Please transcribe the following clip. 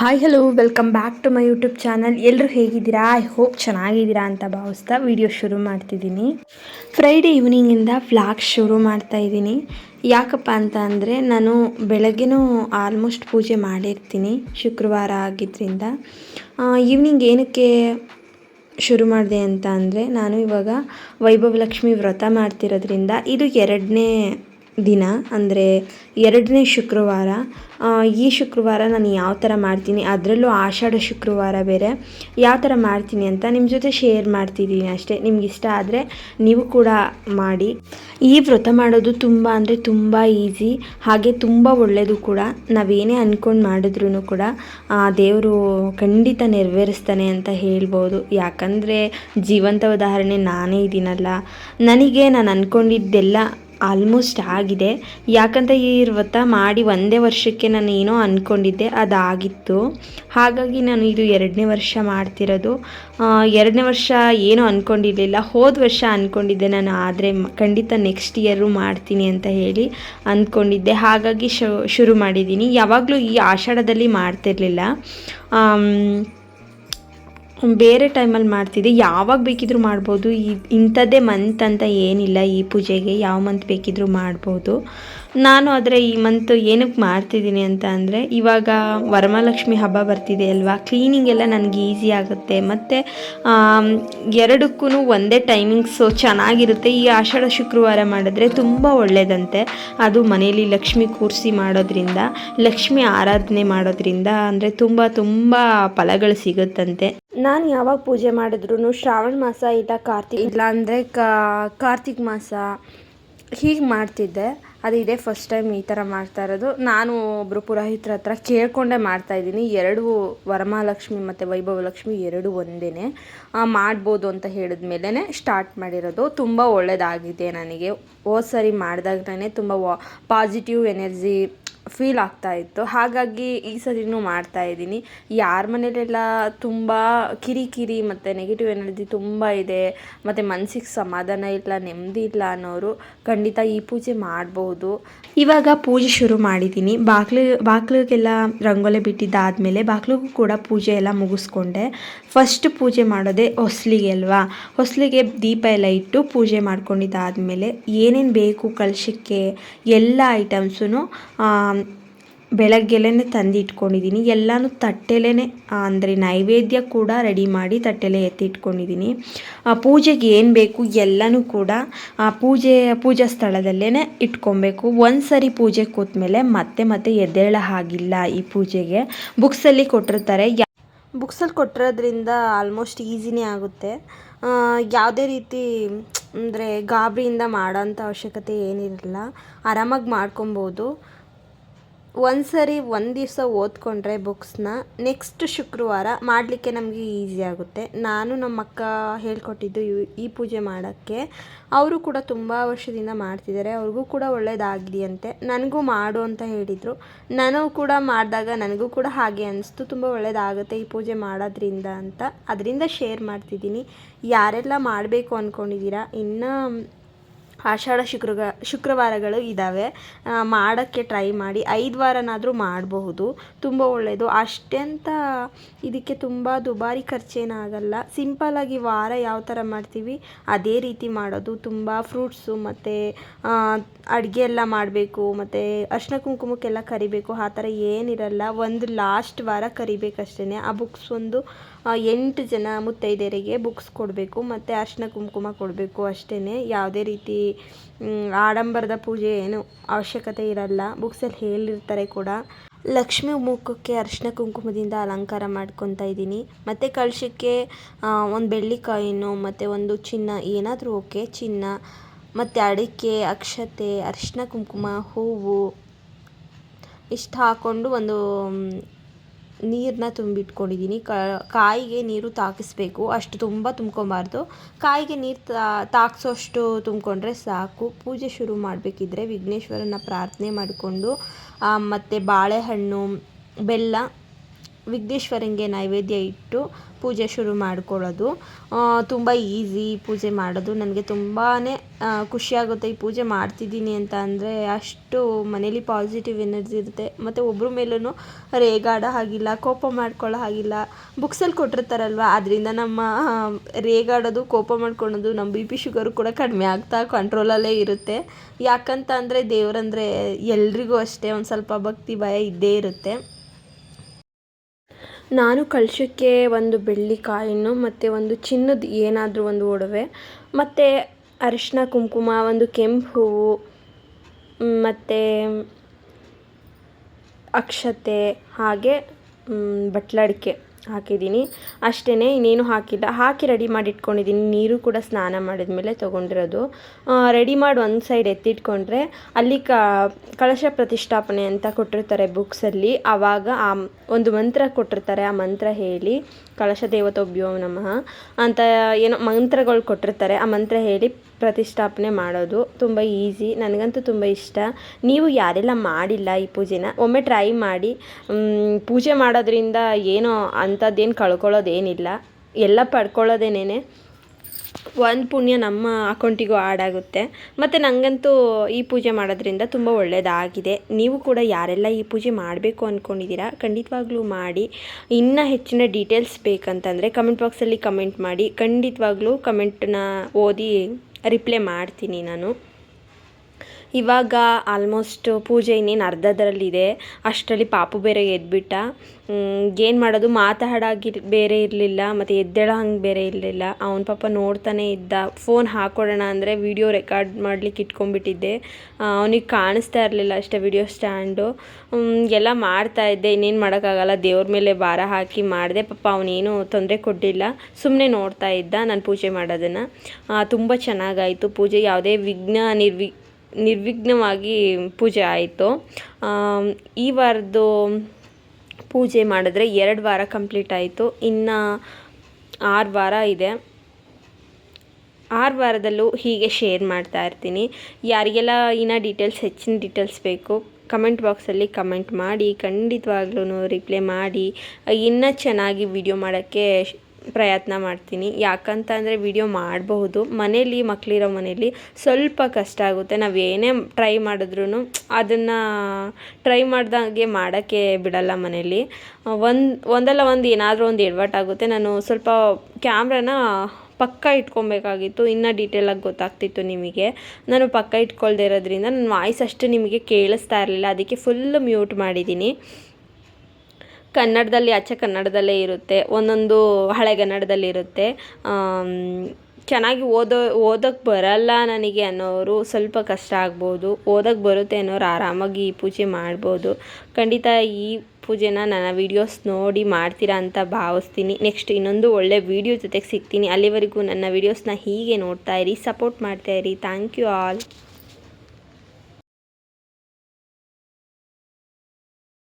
Hi hello welcome back to my YouTube channel ಎಲ್ಲರೂ ಹೇಗಿದ್ದೀರಾ? I hope ಚೆನ್ನಾಗಿದ್ದೀರಾ ಅಂತ ಭಾವಿಸ್ತಾ ವಿಡಿಯೋ ಶುರು ಮಾಡ್ತಿದ್ದೀನಿ. ಫ್ರೈಡೇ ಈವ್ನಿಂಗಿಂದ ಫ್ಲಾಗ್ ಶುರು ಮಾಡ್ತಾ ಇದ್ದೀನಿ. ಯಾಕಪ್ಪ ಅಂತ ಅಂದರೆ ನಾನು ಬೆಳಗ್ಗೆನೂ ಆಲ್ಮೋಸ್ಟ್ ಪೂಜೆ ಮಾಡಿರ್ತೀನಿ ಶುಕ್ರವಾರ ಆಗಿದ್ದರಿಂದ ಈವ್ನಿಂಗ್ ಏನಕ್ಕೆ ಶುರು ಮಾಡಿದೆ ಅಂತ ಅಂದರೆ ನಾನು ಇವಾಗ ವೈಭವ ಲಕ್ಷ್ಮಿ ವ್ರತ ಮಾಡ್ತಿರೋದ್ರಿಂದ ಇದು ಎರಡನೇ ದಿನ, ಅಂದರೆ ಎರಡನೇ ಶುಕ್ರವಾರ. ಈ ಶುಕ್ರವಾರ ನಾನು ಯಾವ ಥರ ಮಾಡ್ತೀನಿ, ಅದರಲ್ಲೂ ಆಷಾಢ ಶುಕ್ರವಾರ ಬೇರೆ. ಯಾವ ಥರ ಮಾಡ್ತೀನಿ ಅಂತ ನಿಮ್ಮ ಜೊತೆ ಶೇರ್ ಮಾಡ್ತಿದ್ದೀನಿ ಅಷ್ಟೇ. ನಿಮ್ಗೆ ಇಷ್ಟ ಆದರೆ ನೀವು ಕೂಡ ಮಾಡಿ. ಈ ವ್ರತ ಮಾಡೋದು ತುಂಬ ಅಂದರೆ ತುಂಬ ಈಸಿ ಹಾಗೆ ತುಂಬ ಒಳ್ಳೆಯದು ಕೂಡ. ನಾವೇನೇ ಅಂದ್ಕೊಂಡು ಮಾಡಿದ್ರೂ ಕೂಡ, ಆ, ದೇವರು ಖಂಡಿತ ನೆರವೇರಿಸ್ತಾನೆ ಅಂತ ಹೇಳ್ಬೋದು. ಯಾಕಂದರೆ ಜೀವಂತ ಉದಾಹರಣೆ ನಾನೇ ಇದ್ದೀನಲ್ಲ ನನಗೆ ನಾನು ಅಂದ್ಕೊಂಡಿದ್ದೆಲ್ಲ ಆಲ್ಮೋಸ್ಟ್ ಆಗಿದೆ. ಯಾಕಂತ ಈ ಮಾಡಿ ಒಂದೇ ವರ್ಷಕ್ಕೆ ನಾನು ಏನೋ ಅಂದ್ಕೊಂಡಿದ್ದೆ ಅದಾಗಿತ್ತು. ಹಾಗಾಗಿ ನಾನು ಇದು ಎರಡನೇ ವರ್ಷ ಮಾಡ್ತಿರೋದು. ಎರಡನೇ ವರ್ಷ ಏನೂ ಅಂದ್ಕೊಂಡಿರಲಿಲ್ಲ ಹೋದ ವರ್ಷ ಅಂದ್ಕೊಂಡಿದ್ದೆ ನಾನು, ಆದರೆ ಖಂಡಿತ ನೆಕ್ಸ್ಟ್ ಇಯರು ಮಾಡ್ತೀನಿ ಅಂತ ಹೇಳಿ ಅಂದ್ಕೊಂಡಿದ್ದೆ ಹಾಗಾಗಿ ಶುರು ಮಾಡಿದ್ದೀನಿ. ಯಾವಾಗಲೂ ಈ ಆಷಾಢದಲ್ಲಿ ಮಾಡ್ತಿರ್ಲಿಲ್ಲ. ಬೇರೆ ಟೈಮಲ್ಲಿ ಮಾಡ್ತಿದ್ದೆ. ಯಾವಾಗ ಬೇಕಿದ್ರೂ ಮಾಡ್ಬೋದು. ಈ, ಇಂಥದ್ದೇ ಮಂತ್ ಅಂತ ಏನಿಲ್ಲ. ಈ ಪೂಜೆಗೆ ಯಾವ ಮಂತ್ ಬೇಕಿದ್ರೂ ಮಾಡ್ಬೋದು. ನಾನು ಆದರೆ ಈ ಮಂತ್ ಏನಕ್ಕೆ ಮಾಡ್ತಿದ್ದೀನಿ ಅಂತ ಅಂದರೆ, ಇವಾಗ ವರಮಹಾಲಕ್ಷ್ಮಿ ಹಬ್ಬ ಬರ್ತಿದೆ ಅಲ್ವಾ? ಕ್ಲೀನಿಂಗ್ ಎಲ್ಲ ನನಗೆ ಈಸಿ ಆಗುತ್ತೆ. ಮತ್ತು ಎರಡಕ್ಕೂ ಒಂದೇ ಟೈಮಿಂಗ್ಸು ಚೆನ್ನಾಗಿರುತ್ತೆ. ಈ ಆಷಾಢ ಶುಕ್ರವಾರ ಮಾಡಿದ್ರೆ ತುಂಬ ಒಳ್ಳೆಯದಂತೆ ಅದು ಮನೆಯಲ್ಲಿ ಲಕ್ಷ್ಮಿ ಕೂರಿಸಿ ಮಾಡೋದ್ರಿಂದ, ಲಕ್ಷ್ಮಿ ಆರಾಧನೆ ಮಾಡೋದ್ರಿಂದ ಅಂದರೆ ತುಂಬ ತುಂಬ ಫಲಗಳು ಸಿಗುತ್ತಂತೆ. ನಾನು ಯಾವಾಗ ಪೂಜೆ ಮಾಡಿದ್ರು ಶ್ರಾವಣ ಮಾಸ ಇಲ್ಲ ಕಾರ್ತಿಕ್ ಇಲ್ಲ ಅಂದರೆ ಕಾರ್ತಿಕ್ ಮಾಸ ಹೀಗೆ ಮಾಡ್ತಿದ್ದೆ. ಅದು ಇದೇ ಫಸ್ಟ್ ಟೈಮ್ ಈ ಥರ ಮಾಡ್ತಾ ಇರೋದು. ನಾನು ಒಬ್ಬರು ಪುರೋಹಿತರ ಹತ್ರ ಕೇಳಿಕೊಂಡೇ ಮಾಡ್ತಾ ಇದ್ದೀನಿ. ಎರಡು ವರಮಹಾಲಕ್ಷ್ಮಿ ಮತ್ತು ವೈಭವ ಲಕ್ಷ್ಮಿ ಎರಡು ಒಂದೇ ಮಾಡ್ಬೋದು ಅಂತ ಹೇಳಿದ ಮೇಲೇ ಸ್ಟಾರ್ಟ್ ಮಾಡಿರೋದು. ತುಂಬ ಒಳ್ಳೆಯದಾಗಿದೆ ನನಗೆ. ಹೋದ ಸರಿ ಮಾಡಿದಾಗಲೇ ತುಂಬ ವಾ ಪಾಸಿಟಿವ್ ಎನರ್ಜಿ ಫೀಲ್ ಆಗ್ತಾ ಇತ್ತು. ಹಾಗಾಗಿ ಈ ಸರಿನೂ ಮಾಡ್ತಾ ಇದ್ದೀನಿ. ಯಾರ ಮನೇಲೆಲ್ಲ ತುಂಬ ಕಿರಿಕಿರಿ ಮತ್ತು ನೆಗೆಟಿವ್ ಎನರ್ಜಿ ತುಂಬ ಇದೆ, ಮತ್ತು ಮನಸ್ಸಿಗೆ ಸಮಾಧಾನ ಇಲ್ಲ ನೆಮ್ಮದಿ ಇಲ್ಲ ಅನ್ನೋರು ಖಂಡಿತ ಈ ಪೂಜೆ ಮಾಡಬಹುದು ಇವಾಗ ಪೂಜೆ ಶುರು ಮಾಡಿದ್ದೀನಿ. ಬಾಗ್ಲು ಬಾಗ್ಲಿಗೆಲ್ಲ ರಂಗೋಲಿ ಬಿಟ್ಟಿದ್ದಾದಮೇಲೆ ಬಾಗ್ಲಿಗೂ ಕೂಡ ಪೂಜೆ ಎಲ್ಲ ಮುಗಿಸ್ಕೊಂಡೆ. ಫಸ್ಟ್ ಪೂಜೆ ಮಾಡೋದೇ ಹೊಸ್ಲಿಗೆ ಅಲ್ವಾ? ಹೊಸ್ಲಿಗೆ ದೀಪ ಎಲ್ಲ ಇಟ್ಟು ಪೂಜೆ ಮಾಡ್ಕೊಂಡಿದ್ದಾದಮೇಲೆ ಏನೇನು ಬೇಕು ಕಲಶಕ್ಕೆ ಎಲ್ಲ ಐಟಮ್ಸೂ ಬೆಳಗ್ಗೆಲೇ ತಂದು ಇಟ್ಕೊಂಡಿದ್ದೀನಿ. ಎಲ್ಲನೂ ತಟ್ಟೆಲೇ ಅಂದರೆ ನೈವೇದ್ಯ ಕೂಡ ರೆಡಿ ಮಾಡಿ ತಟ್ಟೆಲೆ ಎತ್ತಿಟ್ಕೊಂಡಿದ್ದೀನಿ ಆ, ಪೂಜೆಗೆ ಏನು ಬೇಕು ಎಲ್ಲನೂ ಕೂಡ ಆ, ಪೂಜೆ ಪೂಜಾ ಸ್ಥಳದಲ್ಲೇ ಇಟ್ಕೊಬೇಕು. ಒಂದು ಸರಿ ಪೂಜೆ ಕೂತ್ಮೇಲೆ ಮತ್ತೆ ಮತ್ತೆ ಎದ್ದೇಳ ಹಾಗಿಲ್ಲ ಈ ಪೂಜೆಗೆ. ಬುಕ್ಸಲ್ಲಿ ಕೊಟ್ಟಿರ್ತಾರೆ. ಬುಕ್ಸಲ್ಲಿ ಕೊಟ್ಟಿರೋದ್ರಿಂದ ಆಲ್ಮೋಸ್ಟ್ ಈಸಿನೇ ಆಗುತ್ತೆ. ಯಾವುದೇ ರೀತಿ ಅಂದರೆ ಗಾಬರಿಯಿಂದ ಮಾಡೋಂಥ ಅವಶ್ಯಕತೆ ಏನಿರಲ್ಲ. ಆರಾಮಾಗಿ ಮಾಡ್ಕೊಬೋದು. ಒಂದು ಸರಿ ಒಂದು ದಿವಸ ಓದ್ಕೊಂಡ್ರೆ ಬುಕ್ಸ್ನ ನೆಕ್ಸ್ಟ್ ಶುಕ್ರವಾರ ಮಾಡಲಿಕ್ಕೆ ನಮಗೆ ಈಸಿ ಆಗುತ್ತೆ. ನಾನು ನಮ್ಮ ಅಕ್ಕ ಹೇಳ್ಕೊಟ್ಟಿದ್ದು ಈ ಪೂಜೆ ಮಾಡೋಕ್ಕೆ. ಅವರು ಕೂಡ ತುಂಬ ವರ್ಷದಿಂದ ಮಾಡ್ತಿದ್ದಾರೆ. ಅವ್ರಿಗೂ ಕೂಡ ಒಳ್ಳೇದಾಗಲಿಯಂತೆ ನನಗೂ ಮಾಡು ಅಂತ ಹೇಳಿದರು. ನಾನು ಕೂಡ ಮಾಡಿದಾಗ ನನಗೂ ಕೂಡ ಹಾಗೆ ಅನಿಸ್ತು. ತುಂಬ ಒಳ್ಳೇದಾಗುತ್ತೆ ಈ ಪೂಜೆ ಮಾಡೋದ್ರಿಂದ ಅಂತ. ಅದರಿಂದ ಶೇರ್ ಮಾಡ್ತಿದ್ದೀನಿ. ಯಾರೆಲ್ಲ ಮಾಡಬೇಕು ಅಂದ್ಕೊಂಡಿದ್ದೀರಾ ಇನ್ನು ಆಷಾಢ ಶುಕ್ರಗ, ಶುಕ್ರವಾರಗಳು ಇದ್ದಾವೆ ಮಾಡೋಕ್ಕೆ ಟ್ರೈ ಮಾಡಿ, ಐದು ವಾರನಾದರೂ ಮಾಡಬಹುದು. ತುಂಬ ಒಳ್ಳೆಯದು ಅಷ್ಟೆಂತ ಇದಕ್ಕೆ ತುಂಬ ದುಬಾರಿ ಖರ್ಚೇನಾಗಲ್ಲ ಸಿಂಪಲ್ಲಾಗಿ ವಾರ ಯಾವ ಥರ ಮಾಡ್ತೀವಿ, ಅದೇ ರೀತಿ ಮಾಡೋದು. ತುಂಬ ಫ್ರೂಟ್ಸು ಮತ್ತು ಅಡುಗೆ ಎಲ್ಲ ಮಾಡಬೇಕು, ಮತ್ತು ಅರ್ಶಿನ ಕುಂಕುಮಕ್ಕೆಲ್ಲ ಕರಿಬೇಕು. ಆ ಥರ ಏನಿರಲ್ಲ. ಒಂದು ಲಾಸ್ಟ್ ವಾರ ಕರಿಬೇಕಷ್ಟೇ ಆ ಬುಕ್ಸ್ ಒಂದು ಎಂಟು ಜನ ಮುತ್ತೈದೆಯರಿಗೆ ಬುಕ್ಸ್ ಕೊಡಬೇಕು, ಮತ್ತು ಅರ್ಶಿನ ಕುಂಕುಮ ಕೊಡಬೇಕು ಅಷ್ಟೇ ಯಾವುದೇ ರೀತಿ ಆಡಂಬರದ ಪೂಜೆ ಏನು ಅವಶ್ಯಕತೆ ಇರಲ್ಲ. ಬುಕ್ಸಲ್ಲಿ ಹೇಳಿರ್ತಾರೆ ಕೂಡ. ಲಕ್ಷ್ಮಿ ಮುಖಕ್ಕೆ ಅರಿಶಿನ ಕುಂಕುಮದಿಂದ ಅಲಂಕಾರ ಮಾಡ್ಕೊತಾ ಇದ್ದೀನಿ. ಮತ್ತು ಕಳಶಕ್ಕೆ ಒಂದು ಬೆಳ್ಳಿ ಕಾಯಿನು ಮತ್ತು ಒಂದು ಚಿನ್ನ, ಏನಾದರೂ ಓಕೆ ಚಿನ್ನ, ಮತ್ತು ಅಡಿಕೆ, ಅಕ್ಷತೆ, ಅರಿಶಿನ ಕುಂಕುಮ, ಹೂವು, ಇಷ್ಟು ಹಾಕ್ಕೊಂಡು ಒಂದು ನೀರನ್ನ ತುಂಬಿಟ್ಕೊಂಡಿದ್ದೀನಿ. ಕಾಯಿಗೆ ನೀರು ತಾಕಿಸ್ಬೇಕು. ಅಷ್ಟು ತುಂಬ ತುಂಬ್ಕೊಬಾರ್ದು. ಕಾಯಿಗೆ ನೀರು ತಾಕ್ಸೋಷ್ಟು ತುಂಬಿಕೊಂಡ್ರೆ ಸಾಕು. ಪೂಜೆ ಶುರು ಮಾಡಬೇಕಿದ್ರೆ ವಿಘ್ನೇಶ್ವರನ ಪ್ರಾರ್ಥನೆ ಮಾಡಿಕೊಂಡು ಮತ್ತು ಬಾಳೆಹಣ್ಣು, ಬೆಲ್ಲ, ವಿಘ್ನೇಶ್ವರಂಗೆ ನೈವೇದ್ಯ ಇಟ್ಟು ಪೂಜೆ ಶುರು ಮಾಡ್ಕೊಳ್ಳೋದು. ತುಂಬ ಈಸಿ ಪೂಜೆ ಮಾಡೋದು. ನನಗೆ ತುಂಬಾ ಖುಷಿಯಾಗುತ್ತೆ ಈ ಪೂಜೆ ಮಾಡ್ತಿದ್ದೀನಿ ಅಂತ ಅಂದರೆ ಅಷ್ಟು ಮನೇಲಿ ಪಾಸಿಟಿವ್ ಎನರ್ಜಿ ಇರುತ್ತೆ. ಮತ್ತು ಒಬ್ಬರ ಮೇಲೂ ರೇಗಾಡೋ ಹಾಗಿಲ್ಲ, ಕೋಪ ಮಾಡ್ಕೊಳ್ಳೋ ಹಾಗಿಲ್ಲ. ಬುಕ್ಸಲ್ಲಿ ಕೊಟ್ಟಿರ್ತಾರಲ್ವ ಅದರಿಂದ ನಮ್ಮ ರೇಗಾಡೋದು, ಕೋಪ ಮಾಡ್ಕೊಳ್ಳೋದು ನಮ್ಮ ಬಿ ಪಿ ಶುಗರು ಕೂಡ ಕಡಿಮೆ ಆಗ್ತಾ ಕಂಟ್ರೋಲಲ್ಲೇ ಇರುತ್ತೆ. ಯಾಕಂತ ಅಂದರೆ ದೇವರಂದರೆ ಎಲ್ರಿಗೂ ಅಷ್ಟೇ, ಒಂದು ಸ್ವಲ್ಪ ಭಕ್ತಿ, ಭಯ ಇದ್ದೇ ಇರುತ್ತೆ. ನಾನು ಕಳಶಕ್ಕೆ ಒಂದು ಬೆಳ್ಳಿ ಕಾಯಿನ್ನು ಮತ್ತು ಒಂದು ಚಿನ್ನದ ಏನಾದರೂ ಒಂದು ಒಡವೆ, ಮತ್ತು ಅರಿಶಿನ, ಕುಂಕುಮ, ಒಂದು ಕೆಂಪು ಹೂವು ಮತ್ತು ಅಕ್ಷತೆ, ಹಾಗೆ ಬಟ್ಲಡಿಕೆ ಹಾಕಿದ್ದೀನಿ. ಅಷ್ಟೇ ಇನ್ನೇನು ಹಾಕಿಲ್ಲ. ಹಾಕಿ ರೆಡಿ ಮಾಡಿ ಇಟ್ಕೊಂಡಿದ್ದೀನಿ ನೀರು ಕೂಡ ಸ್ನಾನ ಮಾಡಿದ ಮೇಲೆ ತೊಗೊಂಡಿರೋದು. ರೆಡಿ ಮಾಡಿ ಒಂದು ಸೈಡ್ ಎತ್ತಿಟ್ಕೊಂಡ್ರೆ ಅಲ್ಲಿ ಕಳಶ ಪ್ರತಿಷ್ಠಾಪನೆ ಅಂತ ಕೊಟ್ಟಿರ್ತಾರೆ ಬುಕ್ಸಲ್ಲಿ ಆವಾಗ ಆ, ಒಂದು ಮಂತ್ರ ಕೊಟ್ಟಿರ್ತಾರೆ. ಆ ಮಂತ್ರ ಹೇಳಿ, ಕಳಶ ದೇವತೋಭ್ಯೋ ನಮಃ ಅಂತ ಏನೋ ಮಂತ್ರಗಳು ಕೊಟ್ಟಿರ್ತಾರೆ. ಆ ಮಂತ್ರ ಹೇಳಿ ಪ್ರತಿಷ್ಠಾಪನೆ ಮಾಡೋದು ತುಂಬ ಈಸಿ, ನನಗಂತೂ ತುಂಬ ಇಷ್ಟ. ನೀವು ಯಾರೆಲ್ಲ ಮಾಡಿಲ್ಲ ಈ ಪೂಜೆನ, ಒಮ್ಮೆ ಟ್ರೈ ಮಾಡಿ ಪೂಜೆ ಮಾಡೋದ್ರಿಂದ ಏನೋ ಅಂಥದ್ದೇನು ಕಳ್ಕೊಳ್ಳೋದೇನಿಲ್ಲ. ಎಲ್ಲ ಪಡ್ಕೊಳ್ಳೋದೇನೇ ಒಂದು ಪುಣ್ಯ ನಮ್ಮ ಅಕೌಂಟಿಗೂ ಆಡ್ ಆಗುತ್ತೆ ಮತ್ತು ನನಗಂತೂ ಈ ಪೂಜೆ ಮಾಡೋದ್ರಿಂದ ತುಂಬ ಒಳ್ಳೆಯದಾಗಿದೆ ನೀವು ಕೂಡ ಯಾರೆಲ್ಲ ಈ ಪೂಜೆ ಮಾಡಬೇಕು ಅಂದ್ಕೊಂಡಿದ್ದೀರಾ ಖಂಡಿತವಾಗ್ಲೂ ಮಾಡಿ. ಇನ್ನೂ ಹೆಚ್ಚಿನ ಡೀಟೇಲ್ಸ್ ಬೇಕಂತಂದರೆ ಕಮೆಂಟ್ ಬಾಕ್ಸಲ್ಲಿ ಕಮೆಂಟ್ ಮಾಡಿ. ಖಂಡಿತವಾಗ್ಲೂ ಕಮೆಂಟನ್ನ ಓದಿ ರಿಪ್ಲೈ ಮಾಡ್ತೀನಿ ನಾನು. ಇವಾಗ ಆಲ್ಮೋಸ್ಟ್ ಪೂಜೆ ಇನ್ನೇನು ಅರ್ಧದರಲ್ಲಿದೆ. ಅಷ್ಟರಲ್ಲಿ ಪಾಪು ಬೇರೆ ಎದ್ಬಿಟ್ಟ. ಏನು ಮಾಡೋದು? ಮಾತಾಡಾಗಿ ಬೇರೆ ಇರಲಿಲ್ಲ, ಮತ್ತು ಎದ್ದೇಳೋ ಹಂಗೆ ಬೇರೆ ಇರಲಿಲ್ಲ. ಅವನ ಪಾಪ ನೋಡ್ತಾನೆ ಇದ್ದ. ಫೋನ್ ಹಾಕ್ಕೊಡೋಣ ಅಂದರೆ ವಿಡಿಯೋ ರೆಕಾರ್ಡ್ ಮಾಡ್ಲಿಕ್ಕೆ ಇಟ್ಕೊಂಡ್ಬಿಟ್ಟಿದ್ದೆ. ಅವನಿಗೆ ಕಾಣಿಸ್ತಾ ಇರಲಿಲ್ಲ ಅಷ್ಟೇ ವಿಡಿಯೋ ಸ್ಟ್ಯಾಂಡು ಎಲ್ಲ ಮಾಡ್ತಾ ಇದ್ದೆ. ಇನ್ನೇನು ಮಾಡೋಕ್ಕಾಗಲ್ಲ. ದೇವ್ರ ಮೇಲೆ ಭಾರ ಹಾಕಿ ಮಾಡಿದೆ. ಪಾಪ ಅವನೇನು ತೊಂದರೆ ಕೊಡಲಿಲ್ಲ ಸುಮ್ಮನೆ ನೋಡ್ತಾ ಇದ್ದ ನಾನು ಪೂಜೆ ಮಾಡೋದನ್ನು. ತುಂಬ ಚೆನ್ನಾಗಾಯಿತು. ಪೂಜೆ ಯಾವುದೇ ವಿಘ್ನ ನಿರ್ವಿ ನಿರ್ವಿಘ್ನವಾಗಿ ಪೂಜೆ ಆಯಿತು. ಈ ವಾರದ್ದು ಪೂಜೆ ಮಾಡಿದ್ರೆ ಎರಡು ವಾರ ಕಂಪ್ಲೀಟ್ ಆಯಿತು. ಇನ್ನು ಆರು ವಾರ ಇದೆ. ಆರು ವಾರದಲ್ಲೂ ಹೀಗೆ ಶೇರ್ ಮಾಡ್ತಾ ಇರ್ತೀನಿ. ಯಾರಿಗೆಲ್ಲ ಇನ್ನು ಡೀಟೇಲ್ಸ್, ಹೆಚ್ಚಿನ ಡೀಟೇಲ್ಸ್ ಬೇಕು, ಕಮೆಂಟ್ ಬಾಕ್ಸಲ್ಲಿ ಕಮೆಂಟ್ ಮಾಡಿ ಖಂಡಿತವಾಗ್ಲೂ ರಿಪ್ಲೈ ಮಾಡಿ, ಇನ್ನೂ ಚೆನ್ನಾಗಿ ವಿಡಿಯೋ ಮಾಡೋಕ್ಕೆ ಪ್ರಯತ್ನ ಮಾಡ್ತೀನಿ. ಯಾಕಂತ ಅಂದರೆ ವಿಡಿಯೋ ಮಾಡಬಹುದು. ಮನೇಲಿ ಮಕ್ಕಳಿರೋ ಮನೇಲಿ ಸ್ವಲ್ಪ ಕಷ್ಟ ಆಗುತ್ತೆ. ನಾವು ಏನೇ ಟ್ರೈ ಮಾಡಿದ್ರೂ ಅದನ್ನು ಟ್ರೈ ಮಾಡ್ದಂಗೆ ಮಾಡೋಕ್ಕೆ ಬಿಡಲ್ಲ ಮನೇಲಿ. ಒಂದು, ಒಂದಲ್ಲ ಒಂದು ಏನಾದರೂ ಒಂದು ಎಡವಟ್ಟಾಗುತ್ತೆ ನಾನು ಸ್ವಲ್ಪ ಕ್ಯಾಮ್ರಾನ ಪಕ್ಕ ಇಟ್ಕೊಬೇಕಾಗಿತ್ತು. ಇನ್ನೂ ಡೀಟೇಲಾಗಿ ಗೊತ್ತಾಗ್ತಿತ್ತು ನಿಮಗೆ. ನಾನು ಪಕ್ಕ ಇಟ್ಕೊಳ್ದೇ ಇರೋದ್ರಿಂದ ನನ್ನ ವಾಯ್ಸ್ ಅಷ್ಟು ನಿಮಗೆ ಕೇಳಿಸ್ತಾ ಇರಲಿಲ್ಲ. ಅದಕ್ಕೆ ಫುಲ್ ಮ್ಯೂಟ್ ಮಾಡಿದ್ದೀನಿ. ಕನ್ನಡದಲ್ಲಿ ಅಚ್ಚ ಕನ್ನಡದಲ್ಲೇ ಇರುತ್ತೆ. ಒಂದೊಂದು ಹಳೆಗನ್ನಡದಲ್ಲಿ ಇರುತ್ತೆ. ಚೆನ್ನಾಗಿ ಓದೋ ಓದೋಕ್ಕೆ ಬರಲ್ಲ ನನಗೆ ಅನ್ನೋರು ಸ್ವಲ್ಪ ಕಷ್ಟ ಆಗ್ಬೋದು. ಓದೋಕ್ಕೆ ಬರುತ್ತೆ ಅನ್ನೋರು ಆರಾಮಾಗಿ ಈ ಪೂಜೆ ಮಾಡ್ಬೋದು. ಖಂಡಿತ ಈ ಪೂಜೆನ ನನ್ನ ವೀಡಿಯೋಸ್ ನೋಡಿ ಮಾಡ್ತೀರಾ ಅಂತ ಭಾವಿಸ್ತೀನಿ. ನೆಕ್ಸ್ಟ್ ಇನ್ನೊಂದು ಒಳ್ಳೆ ವೀಡಿಯೋ ಜೊತೆಗೆ ಸಿಗ್ತೀನಿ. ಅಲ್ಲಿವರೆಗೂ ನನ್ನ ವೀಡಿಯೋಸ್ನ ಹೀಗೆ ನೋಡ್ತಾ ಇರಿ ಸಪೋರ್ಟ್ ಮಾಡ್ತಾ ಇರಿ. Thank you all